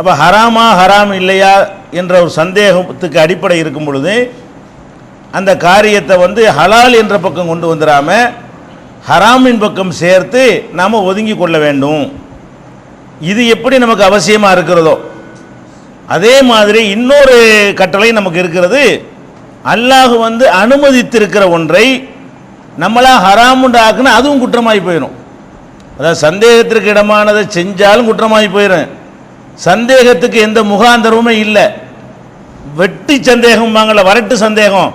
அப்போ ஹராமா ஹராம் இல்லையா என்ற ஒரு சந்தேகத்துக்கு அடிப்படை இருக்கும் பொழுது அந்த காரியத்தை வந்து ஹலால் என்ற பக்கம் கொண்டு வந்துடாம ஹராமின் பக்கம் சேர்த்து நாம் ஒதுங்கி கொள்ள வேண்டும். இது எப்படி நமக்கு அவசியமாக இருக்கிறதோ அதே மாதிரி இன்னொரு கட்டளை நமக்கு இருக்கிறது. அல்லாஹ் வந்து அனுமதித்திருக்கிற ஒன்றை நம்மளாக ஹராமுண்டாக்குன்னு அதுவும் குற்றமாகி போயிடும் அதாவது சந்தேகத்திற்கு இடமானதை செஞ்சாலும் குற்றமாகி போயிடும் சந்தேகத்துக்கு எந்த முகாந்தரமுமே இல்லை. வெட்டி சந்தேகம் வாங்கல வரட்டு சந்தேகம்.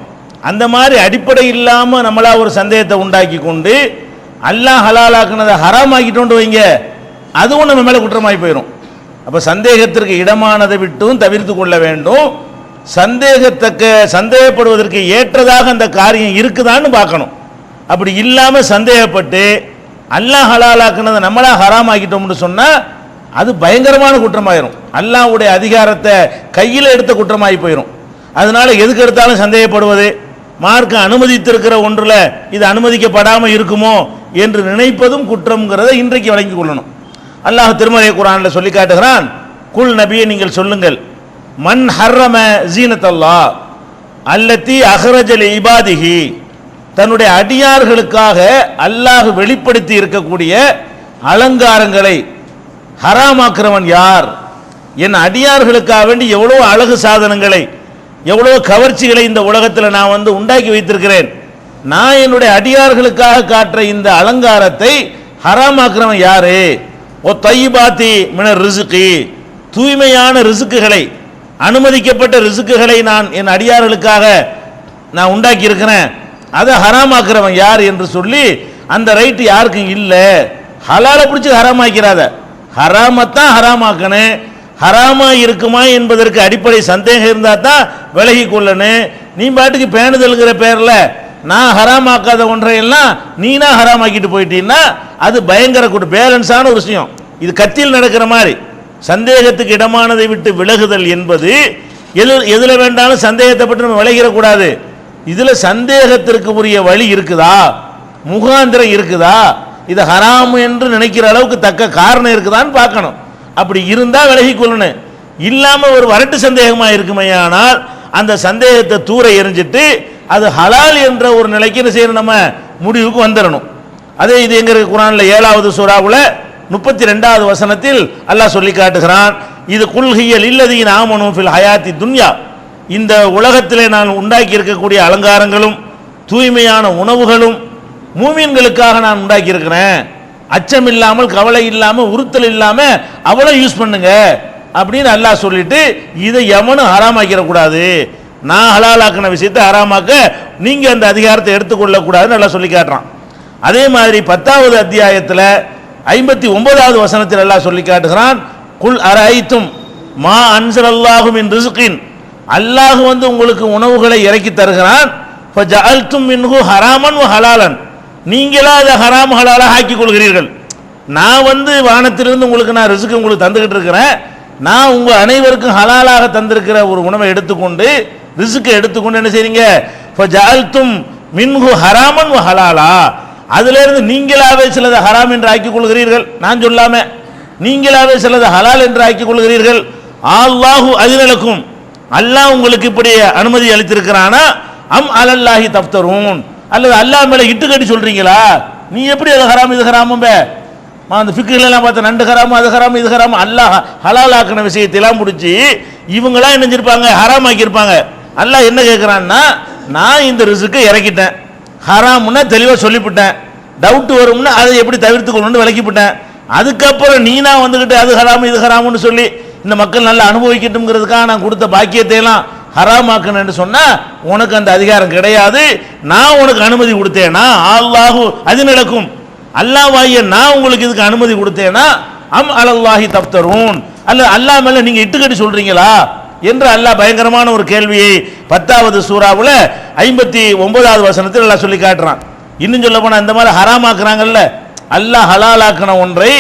அந்த மாதிரி அடிப்படை இல்லாமல் நம்மளா ஒரு சந்தேகத்தை உண்டாக்கி கொண்டு அல்லாஹ் ஹலாலாக்குனதை ஹராமாக்கிட்டோண்டு வைங்க. அதுவும் நம்ம மேலே குற்றமாகி போயிடும் அப்போ சந்தேகத்திற்கு இடமானதை விட்டும் தவிர்த்து கொள்ள வேண்டும். சந்தேகத்தக்க சந்தேகப்படுவதற்கு ஏற்றதாக அந்த காரியம் இருக்குதான்னு பார்க்கணும். அப்படி இல்லாமல் சந்தேகப்பட்டு அல்லாஹ் ஹலாலாக்குனதை நம்மளா ஹராம் ஆக்கிட்டோம்னு சொன்னால் அது பயங்கரமான குற்றமாயிரும். அல்லாவுடைய அதிகாரத்தை கையில் எடுத்த குற்றமாகி போயிடும் அதனால எதுக்கு எடுத்தாலும் சந்தேகப்படுவது? மார்க்க அனுமதித்திருக்கிற ஒன்றில் இது அனுமதிக்கப்படாமல் இருக்குமோ என்று நினைப்பதும் குற்றம்ங்கிறத இன்றைக்கு வழங்கிக் கொள்ளணும். அல்லாஹ் திருமலை குரானில் சொல்லி காட்டுகிறான் குல் நபியை நீங்கள் சொல்லுங்கள். மன் ஹர்ரம ஜீனத்தல்லா அல்லத்தி அஹ்ரஜல் இபாதிகி தன்னுடைய அடியார்களுக்காக அல்லாஹ் வெளிப்படுத்தி இருக்கக்கூடிய அலங்காரங்களை ஹராமாக்குறவன் யார்? என் அடியார்களுக்காக வேண்டி எவ்வளோ அழகு சாதனங்களை எவ்வளோ கவர்ச்சிகளை இந்த உலகத்தில் நான் வந்து உண்டாக்கி வைத்திருக்கிறேன். நான் என்னுடைய அடியார்களுக்காக காட்டுற இந்த அலங்காரத்தை ஹராமாக்குறவன் யாரு? ஓ தைபாத்தி மின ரிசுக்கு தூய்மையான ரிசுக்குகளை அனுமதிக்கப்பட்ட ரிசுக்குகளை நான் என் அடியார்களுக்காக நான் உண்டாக்கி இருக்கிறேன் அதை ஹராமாக்குறவன் யார் என்று சொல்லி அந்த ரைட்டு யாருக்கும் இல்லை. ஹலாலை பிடிச்சி ஹராமாக்கிறாத. ஹராமத்தான் ஹராமாக்கணும் ஹராமா இருக்குமா என்பதற்கு அடிப்படை சந்தேகம் இருந்தால் தான் விலகி கொள்ளணும் நீ பாட்டுக்கு பேணுதல்கிற பேரில் நான் ஹராமாக்காத ஒன்றையெல்லாம் நீனா ஹராமாக்கிட்டு போயிட்டீங்கன்னா அது பயங்கர கூட்டு பேலன்ஸான ஒரு விஷயம். இது கத்தியில் நடக்கிற மாதிரி. சந்தேகத்துக்கு இடமானதை விட்டு விலகுதல் என்பது எது எதில் வேண்டாலும் சந்தேகத்தை பற்றி நம்ம விலகிடக்கூடாது. இதில் சந்தேகத்திற்கு உரிய வழி இருக்குதா? முகாந்திரம் இருக்குதா? இது ஹராம் என்று நினைக்கிற அளவுக்கு தக்க காரணம் இருக்குதான்னு பார்க்கணும். அப்படி இருந்தால் விலகி கொள்ளணும். இல்லாமல் ஒரு வரட்டு சந்தேகமாக இருக்குமையானால் அந்த சந்தேகத்தை தூர எரிஞ்சிட்டு அது ஹலால் என்ற ஒரு நிலைக்கு என்ன செய்யணும் நம்ம முடிவுக்கு வந்துடணும் அதே இது எங்க இருக்கு குரான்ல ஏழாவது சூறாவுல முப்பத்தி ரெண்டாவது வசனத்தில் அல்லாஹ் சொல்லி காட்டுகிறான் இது குல்ஹியல் இல்லது ஆமனும் ஃபில் ஹயாத்தி துன்யா. இந்த உலகத்திலே நான் உண்டாக்கி இருக்கக்கூடிய அலங்காரங்களும் தூய்மையான உணவுகளும் மூமீன்களுக்காக நான் உண்டாக்கி இருக்கிறேன் அச்சம் இல்லாமல் கவலை இல்லாமல் உறுத்தல் இல்லாமல் அவ்வளோ யூஸ் பண்ணுங்க அப்படின்னு அல்லாஹ் சொல்லிட்டு இதை எவனும் ஹராமாக்கிடக்கூடாது. நான் ஹலாலாக்கின விஷயத்தை ஹராமாக்க நீங்கள் அந்த அதிகாரத்தை எடுத்துக்கொள்ளக்கூடாதுன்னு நல்லா சொல்லி காட்டுறான். அதே மாதிரி பத்தாவது அத்தியாயத்தில் ஐம்பத்தி ஒன்பதாவது வசனத்தில் எல்லாம் சொல்லி காட்டுகிறான் குல் அரைத்தும் மா அன்சர் அல்லாஹும் இன் ரிசுக்கின் அல்லாஹ் வந்து உங்களுக்கு உணவுகளை இறக்கி தருகிறான். இப்போ ஃபஜஅல்தும் மின்ஹு ஹராமன் ஹலாலன். நீங்களா அதை ஹராம் ஹலாலாக ஆக்கி கொள்கிறீர்கள். நான் வந்து வானத்திலிருந்து உங்களுக்கு நான் ரிசுக்கு உங்களுக்கு தந்துக்கிட்டு இருக்கிறேன். நான் உங்கள் அனைவருக்கும் ஹலாலாக தந்திருக்கிற ஒரு உணவை எடுத்துக்கொண்டு ரிசுக்கு எடுத்துக்கொண்டு என்ன செய்றீங்க? ஜால்தும் மின்ஹு ஹராமன் வ ஹலாலா. அதிலிருந்து நீங்களாவே சிலதை ஹராம் என்று ஆக்கிக் கொள்கிறீர்கள். நான் சொல்லாம நீங்களாவே சிலதை ஹலால் என்று ஆக்கிக் கொள்கிறீர்கள். அல்லாஹு அதிநலக்கும் அல்லாஹ் உங்களுக்கு இப்படி அனுமதி அளித்திருக்கிறானா? அம் அலல்லாஹி தப்தரூன் அல்லது அல்லாஹ் மேலே இட்டு கட்டி சொல்றீங்களா? நீ எப்படி அது ஹராம் இது ஹராமும் பே? அந்த ஃபிக்குகளெல்லாம் எல்லாம் நண்டு ஹராமு அது ஹராமு இது ஹராமு அல்லாஹ் ஹலால் ஆக்கின விஷயத்தெல்லாம் முடிச்சு இவங்களாம் என்ன செஞ்சிருப்பாங்க? ஹராம் ஆக்கியிருப்பாங்க அல்லாஹ் என்ன கேட்குறான்னா நான் இந்த ரிசுக்கு இறக்கிட்டேன். ஹராம்னா தெளிவாக சொல்லிவிட்டேன் டவுட் வரும்னா அதை எப்படி தவிர்த்து கொள்ளணும்னு விளக்கிவிட்டேன் அதுக்கப்புறம் நீனா வந்துக்கிட்டு அது ஹராம் இது ஹராம்னு சொல்லி இந்த மக்கள் நல்லா அனுபவிக்கட்டும்ங்கிறதுக்காக நான் கொடுத்த பாக்கியத்தையெல்லாம் ஹராமாக்குன்னு ஹராமாக்கணும்னு சொன்னா உனக்கு அந்த அதிகாரம் கிடையாது. நான் உனக்கு அனுமதி கொடுத்தேனா? அல்லாஹு அது நடக்கும். அல்லாஹ்வாகிய நான் உங்களுக்கு இதுக்கு அனுமதி கொடுத்தேனா? அம் அலல்லாஹி தப்தரூன். அல்ல அல்லாஹ் மேல நீங்க இட்டுக்கட்டி சொல்றீங்களா? என்று அல்லாஹ் பயங்கரமான ஒரு கேள்வியை பத்தாவது சூறாவில் ஐம்பத்தி ஒன்பதாவது வசனத்தில் நல்லா சொல்லி காட்டுறான். இன்னும் சொல்ல போனால் இந்த மாதிரி ஹராமாக்குறாங்கல்ல. அல்லாஹ் ஹலாலாக்கின ஒன்றை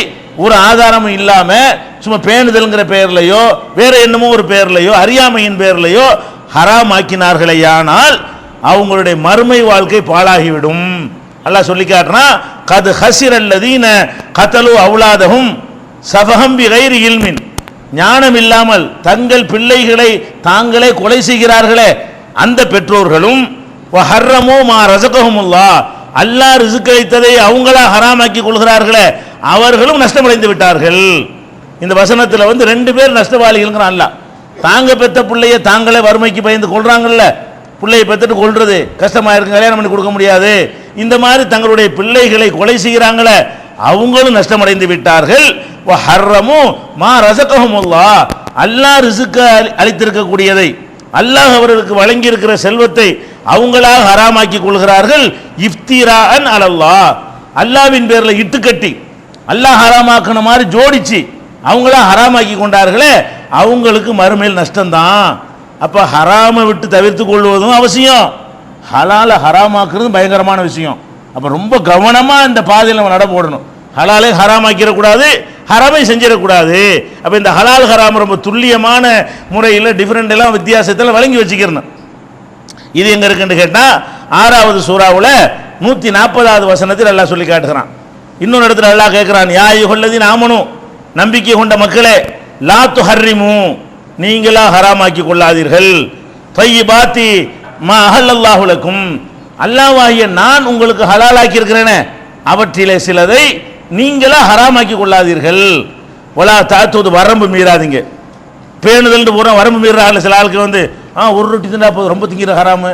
ஒரு ஆதாரமும் இல்லாமல் சும்மா பேணுதல்ங்கிற பெயர்லையோ வேற என்னமோ ஒரு பெயர்லையோ அறியாமையின் பெயர்லையோ ஹராமாக்கினார்களேயானால் அவங்களுடைய மறுமை வாழ்க்கை பாழாகிவிடும். அல்லாஹ் சொல்லி காட்டுறான் கது ஹசிர் அல்லதீன கத்தலு அவுலாதகும் சபகம் பி இல்மின். ஞானம் இல்லாமல் தங்கள் பிள்ளைகளை தாங்களே கொலை செய்கிறார்களே அந்த பெற்றோர்களும் ஹர்ரமோ மா ரசகஹுமுல்லா அல்லாஹ் ரிசுக் அளித்ததை அவங்களா ஹராமாக்கி கொள்கிறார்களே அவர்களும் நஷ்டமடைந்து விட்டார்கள். இந்த வசனத்தில் வந்து ரெண்டு பேர் நஷ்டவாளிகள்ங்கிறான் அல்லாஹ். தாங்க பெற்ற பிள்ளைய தாங்களே வறுமைக்கு பயந்து கொள்றாங்கல்ல. பிள்ளையை பெற்றுட்டு கொள்றது கஷ்டமாக இருக்கு கல்யாணம் பண்ணி கொடுக்க முடியாது. இந்த மாதிரி தங்களுடைய பிள்ளைகளை கொலை செய்கிறாங்களே அவங்களும் நஷ்டமடைந்து விட்டார்கள். ஹர்ரமும் மா ரசகமுல்லா அல்லாஹ் ரிசுக்க அளித்திருக்கக்கூடியதை அல்லாஹ் அவர்களுக்கு வழங்கி இருக்கிற செல்வத்தை அவங்களாக ஹராமாக்கி கொள்கிறார்கள். இஃப்திரா அன் அலல்லா அல்லாவின் பேரில் இட்டுக்கட்டி அல்லாஹ் ஹராமாக்கின மாதிரி ஜோடிச்சு அவங்களாம் ஹராமாக்கி கொண்டார்களே அவங்களுக்கு மறுமையில் நஷ்டம்தான். அப்போ ஹராமை விட்டு தவிர்த்து கொள்வதும் அவசியம். ஹலாலை ஹராமாக்குறதும் பயங்கரமான விஷயம். அப்போ ரொம்ப கவனமாக இந்த பாதையில் நம்ம நட போடணும். ஹலாலை ஹராமாக்கிடக்கூடாது ஹராமை செஞ்சிடக்கூடாது. அப்போ இந்த ஹலால் ஹராம் ரொம்ப துல்லியமான முறையில் டிஃப்ரெண்ட் எல்லாம் வித்தியாசத்தில் வழங்கி வச்சுக்கிறணும். இது எங்கே இருக்குன்னு கேட்டால் ஆறாவது சூறாவில் நூற்றி நாற்பதாவது வசனத்தில் எல்லாம் சொல்லி காட்டுகிறான். இன்னொரு இடத்துல எல்லாம் கேட்குறான் யாய் யுகல்லதி நாமனும் நம்பிக்கை கொண்ட மக்களே லா துஹர்ரிமு நீங்களா ஹராமாக்கி கொள்ளாதீர்கள். பாத்தி மா அஹல்லல்லாஹுலக்கும் அல்லாவாகிய நான் உங்களுக்கு ஹலாலாக்கி இருக்கிறேனே அவற்றிலே சிலதை நீங்களா ஹராமாக்கி கொள்ளாதீர்கள். ஒலா தாத்துவது வரம்பு மீறாதீங்க. பேணுதல் பூரா வரம்பு மீறாங்க சில ஆளுக்கு வந்து ஆ ஒரு ரொட்டி தின்னா போதும் ரொம்ப திங்கிற ஹராமு.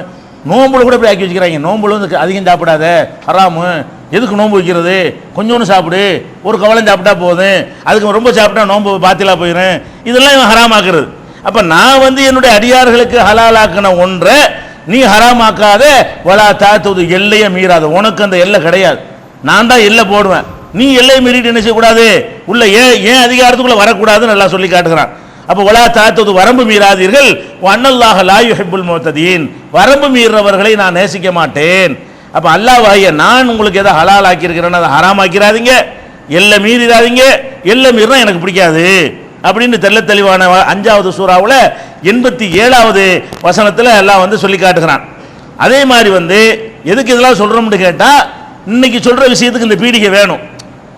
நோம்புல கூட இப்படி ஆக்கி வச்சுக்கிறாங்க. நோம்புல வந்து அதிகம் சாப்பிடாத. ஹராமு. எதுக்கு நோன்பு வைக்கிறது? கொஞ்சோண்டு சாப்பிடு. ஒரு கவலம் சாப்பிட்டா போதும். அதுக்கு ரொம்ப சாப்பிட்டா நோன்பு பாத்திலா போயிடும் இதெல்லாம் இவன் ஹராமாக்குறது. அப்போ நான் வந்து என்னுடைய அடியார்களுக்கு ஹலாலாக்கின ஒன்றை நீ ஹராமாக்காத. வலா தாத்துவது எல்லையை மீறாத. உனக்கு அந்த எல்லை கிடையாது. நான் தான் எல்லை போடுவேன். நீ எல்லையை மீறிட்டு என்ன செய்யக்கூடாது? உள்ள ஏன் ஏன் அதிகாரத்துக்குள்ளே வரக்கூடாதுன்னு நல்லா சொல்லி காட்டுகிறான். அப்போ ஒலா தாத்தது வரம்பு மீறாதீர்கள். அன்னல்லாஹ லா ஹெபுல் முத்ததீன். வரம்பு மீறவர்களை நான் நேசிக்க மாட்டேன். அப்போ அல்லாஹ்வாகிய நான் உங்களுக்கு எதை ஹலால் ஆக்கியிருக்கிறேன்னு அதை ஹராம் ஆக்கிறாதீங்க எல்லை மீறிடாதீங்க. எல்லை மீறினா எனக்கு பிடிக்காது. அப்படின்னு தெல்ல தெளிவான அஞ்சாவது சூறாவில் எண்பத்தி ஏழாவது வசனத்தில் எல்லாம் வந்து சொல்லி காட்டுகிறான். அதே மாதிரி வந்து எதுக்கு இதெல்லாம் சொல்கிறோம்னு கேட்டால் இன்னைக்கு சொல்கிற விஷயத்துக்கு இந்த பீடிகை வேணும்.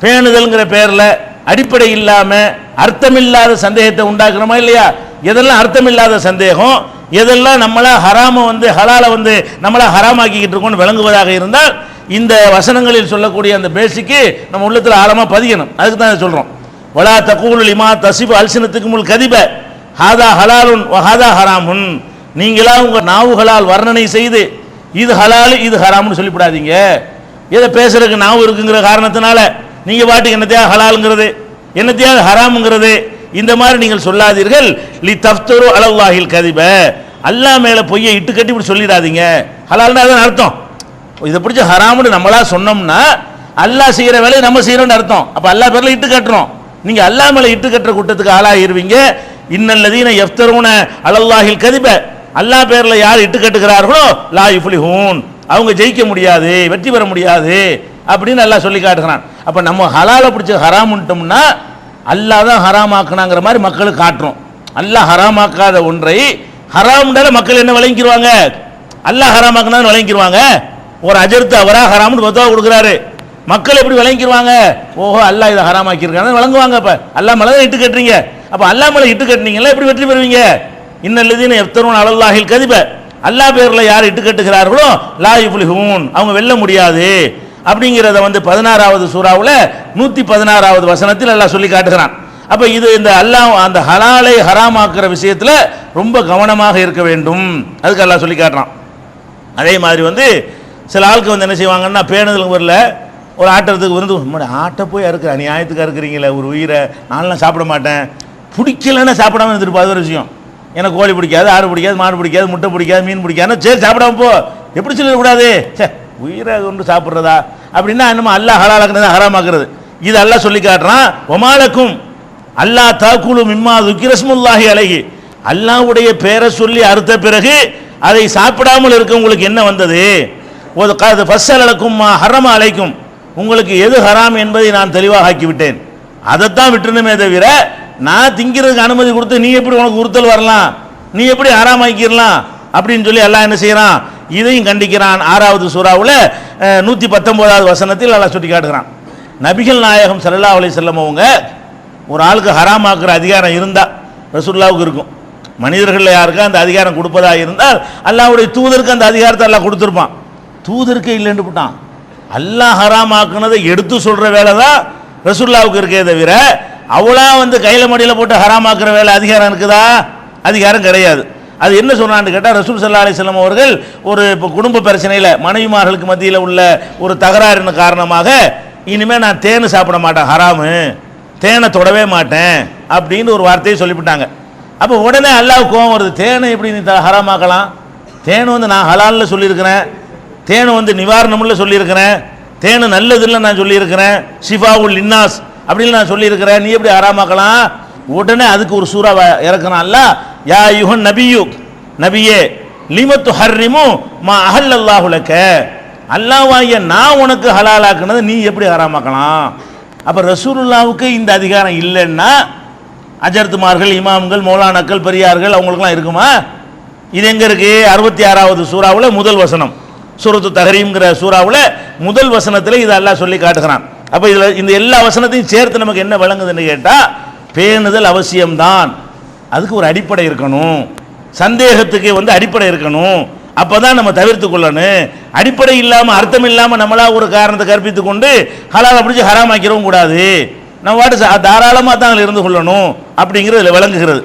பேணுதல்ங்கிற பேரில் அடிப்படை இல்லாமல் அர்த்தமில்லாத சந்தேகத்தை உண்டாக்குறோமா இல்லையா? எதெல்லாம் அர்த்தமில்லாத சந்தேகம்? எதெல்லாம் நம்மளா ஹராம வந்து ஹலால வந்து நம்மளா ஹராமாக்கிக்கிட்டு இருக்கோம்னு விளங்குவதாக இருந்தால் இந்த வசனங்களில் சொல்லக்கூடிய அந்த பேசிக்கு நம்ம உள்ளத்தில் ஆழமாக பதியணும். அதுக்கு தான் இதை சொல்கிறோம் வலா தகூல் லிமா தசிபு அல்சினத்துக்கு முல் கதிப. ஹாதா ஹலாலுன் ஹாதா ஹராமுன். நீங்களா உங்கள் நாவுகளால் வர்ணனை செய்து இது ஹலாலு இது ஹராம்னு சொல்லிவிடாதீங்க. எதை பேசுறதுக்கு நாவு இருக்குங்கிற காரணத்தினால நீங்கள் பாட்டுக்கு என்னத்தையா ஹலாலுங்கிறது என்னத்தையாவது ஹராமுங்கிறது இந்த மாதிரி நீங்கள் சொல்லாதீர்கள். லி தஃப்தரு அலல்லாஹில் கதிப. அல்லாஹ் மேலே பொய்யை இட்டு கட்டி இப்படி சொல்லிடாதீங்க. ஹலால்னா அதான் அர்த்தம். இதை பிடிச்ச ஹராம்னு நம்மளா சொன்னோம்னா அல்லாஹ் செய்கிற வேலையை நம்ம செய்யறோம்னு அர்த்தம். அப்போ அல்லாஹ் பேரில் இட்டு கட்டுறோம். நீங்கள் அல்லாஹ் மேலே இட்டு கட்டுற கூட்டத்துக்கு ஆளாயிருவீங்க. இன்னல்லதீன எஃப்தரூன அலல்லாஹில் கதிப. அல்லாஹ் பேரில் யார் இட்டு கட்டுகிறார்களோ லா யுஃப்லிஹூன். அவங்க ஜெயிக்க முடியாது வெற்றி பெற முடியாது அப்படின்னு நல்லா சொல்லி காட்டுகிறான். அப்போ நம்ம ஹலால பிடிச்ச ஹராமுன்ட்டோம்னா அல்லாஹ் தான் ஹராமாக்குனாங்கிற மாதிரி மக்களுக்கு காட்டுறோம். அல்லாஹ் ஹராமாக்காத ஒன்றை ஹராம்னால மக்கள் என்ன விளங்கிடுவாங்க அல்லாஹ் ஹராமாக்குனா விளங்கிடுவாங்க ஒரு அஜர்த்து அவரா ஹராம்னு பத்துவா கொடுக்குறாரு. மக்கள் எப்படி விளங்கிடுவாங்க ஓஹோ அல்லாஹ் இதை ஹராமாக்கியிருக்காங்க. விளங்குவாங்க அப்போ. அல்லாஹ் மேலே தான் இட்டு கட்டுறீங்க. அப்போ அல்லாஹ் மேலே இட்டு கட்டுனீங்களா? எப்படி வெற்றி பெறுவீங்க? இன்னல்லதீன எத்தனும் அலல்லாஹில் கதிப்ப அல்லாஹ் பேரில் யார் இட்டு கட்டுகிறார்களோ லா ஹூன் அவங்க வெல்ல முடியாது. அப்படிங்கிறத வந்து பதினாறாவது சூறாவில் நூற்றி பதினாறாவது வசனத்தில் எல்லாம் சொல்லி காட்டுகிறான். அப்போ இது இந்த அல்லாஹ் அந்த ஹலாலை ஹராமாக்குற விஷயத்தில் ரொம்ப கவனமாக இருக்க வேண்டும். அதுக்கு எல்லாம் சொல்லி காட்டுறான். அதே மாதிரி வந்து சில ஆளுக்கு வந்து என்ன செய்வாங்கன்னா பேணுதல் வரல ஒரு ஆட்டத்துக்கு வந்து "உம்மாடி, ஆட்டை போய் அறுக்கிற அநியாயத்துக்கு அறுக்குறீங்களே ஒரு உயிரை நான்லாம் சாப்பிட மாட்டேன். பிடிக்கலன்னா சாப்பிடாம இருந்துருப்பா அது ஒரு விஷயம். எனக்கு கோழி பிடிக்காது ஆடு பிடிக்காது மாடு பிடிக்காது முட்டை பிடிக்காது மீன் பிடிக்காது சரி சாப்பிடாம போ. எப்படி சொல்லக்கூடாது சே உயிரை கொண்டு சாப்பிட்றதா? அப்படின்னா என்னமோ அல்லாஹ் ஹலாலாக்குறது ஹராமாக்குறது. இது அல்லா சொல்லி காட்டுறான் ஒமாலக்கும் அல்லாஹ் தாக்குலு மிம்மா துக்கிரஸ்முல்லாஹி அழகி அல்லாவுடைய பேரை சொல்லி அறுத்த பிறகு அதை சாப்பிடாமல் இருக்க உங்களுக்கு என்ன வந்தது? ஒரு அது ஃபஸ்ஸல் அலக்கும் ஹரம அலைக்கும். உங்களுக்கு எது ஹராம் என்பதை நான் தெளிவாக ஆக்கிவிட்டேன் அதைத்தான் விட்டுணுமே தவிர நான் திங்கிறதுக்கு அனுமதி கொடுத்து நீ எப்படி உனக்கு உறுத்தல் வரலாம்? நீ எப்படி ஆக்கிடலாம் அப்படின்னு சொல்லி எல்லாம் என்ன செய்கிறான் இதையும் கண்டிக்கிறான் ஆறாவது சூறாவில் நூற்றி பத்தொம்போதாவது வசனத்தில் நல்லா சுட்டி காட்டுகிறான். நபிகள் நாயகம் சல்லா அலி செல்லம் அவங்க ஒரு ஆளுக்கு ஹராமாக்குற அதிகாரம் இருந்தால் ரசூல்லாவுக்கு இருக்கும். மனிதர்களில் யாருக்கும் அந்த அதிகாரம் கொடுப்பதாக இருந்தால் அல்லாவுடைய தூதருக்கு அந்த அதிகாரத்தை எல்லாம் கொடுத்துருப்பான். தூதருக்கு இல்லைன்னு போட்டான். அல்லாஹ் ஹராமாக்குனதை எடுத்து சொல்கிற வேலை தான் ரசூல்லாவுக்கு இருக்கே தவிர அவளாக வந்து கையில் மடியில் போட்டு ஹராமாக்குற வேலை அதிகாரம் இருக்குதா? அதிகாரம் கிடையாது. அது என்ன சொன்னான்னு கேட்டால் ரசூல் சல்லா அலிஸ்லாம் அவர்கள் ஒரு இப்போ குடும்ப பிரச்சனையில் மனைவிமார்களுக்கு மத்தியில் உள்ள ஒரு தகராறின் காரணமாக இனிமேல் நான் தேன் சாப்பிட மாட்டேன் ஹராமு. தேனை தொடவே மாட்டேன் அப்படின்னு ஒரு வார்த்தையை சொல்லிவிட்டாங்க. அப்போ உடனே அல்லாஹ் கோவம் வருது தேனை எப்படி நீ த- ஹராமாக்கலாம்? தேன் வந்து நான் ஹலாலில் சொல்லியிருக்கிறேன். தேன் வந்து நிவாரணம்ல சொல்லியிருக்கிறேன். தேன் நல்லதில்லை நான் சொல்லியிருக்கிறேன். உல் இன்னாஸ் அப்படின்னு நான் சொல்லியிருக்கிறேன். நீ எப்படி ஹராமாக்கலாம்? உடனே அதுக்கு ஒரு சூறாவை இறக்குறான் அல்ல யா யுகன் நபியு நபியே லிமத்து ஹர்ரிமு மா அஹல் அல்லாஹுலக்க அல்லாஹ்வாகிய நான் உனக்கு ஹலாலாக்குனது நீ எப்படி ஹராமாக்கலாம்? அப்போ ரசூலுல்லாவுக்கு இந்த அதிகாரம் இல்லைன்னா அஜர்த்துமார்கள் இமாம்கள் மௌலானாக்கள் பெரியார்கள் அவங்களுக்குலாம் இருக்குமா? இது எங்கே இருக்கு? அறுபத்தி ஆறாவது சூறாவில் முதல் வசனம். சூரத்து தஹரீம்ங்கிற சூறாவில் முதல் வசனத்தில் இதை அல்லாஹ் சொல்லி காட்டுகிறான். அப்போ இதில் இந்த எல்லா வசனத்தையும் சேர்த்து நமக்கு என்ன விளங்குதுன்னு கேட்டால் பேணுதல் அவசியம்தான். அதுக்கு ஒரு அடிப்படை இருக்கணும். சந்தேகத்துக்கு வந்து அடிப்படை இருக்கணும். அப்போ தான் நம்ம தவிர்த்து கொள்ளணும். அடிப்படை இல்லாமல் அர்த்தம் இல்லாமல் நம்மளா ஒரு காரணத்தை கற்பித்து கொண்டு ஹலாலை பிடிச்சி ஹராமாக்கிறவும் கூடாது. நம்ம வாட்டு தாராளமாக தான் அதில் இருந்து கொள்ளணும் அப்படிங்கிறது இதில் விளங்குகிறது.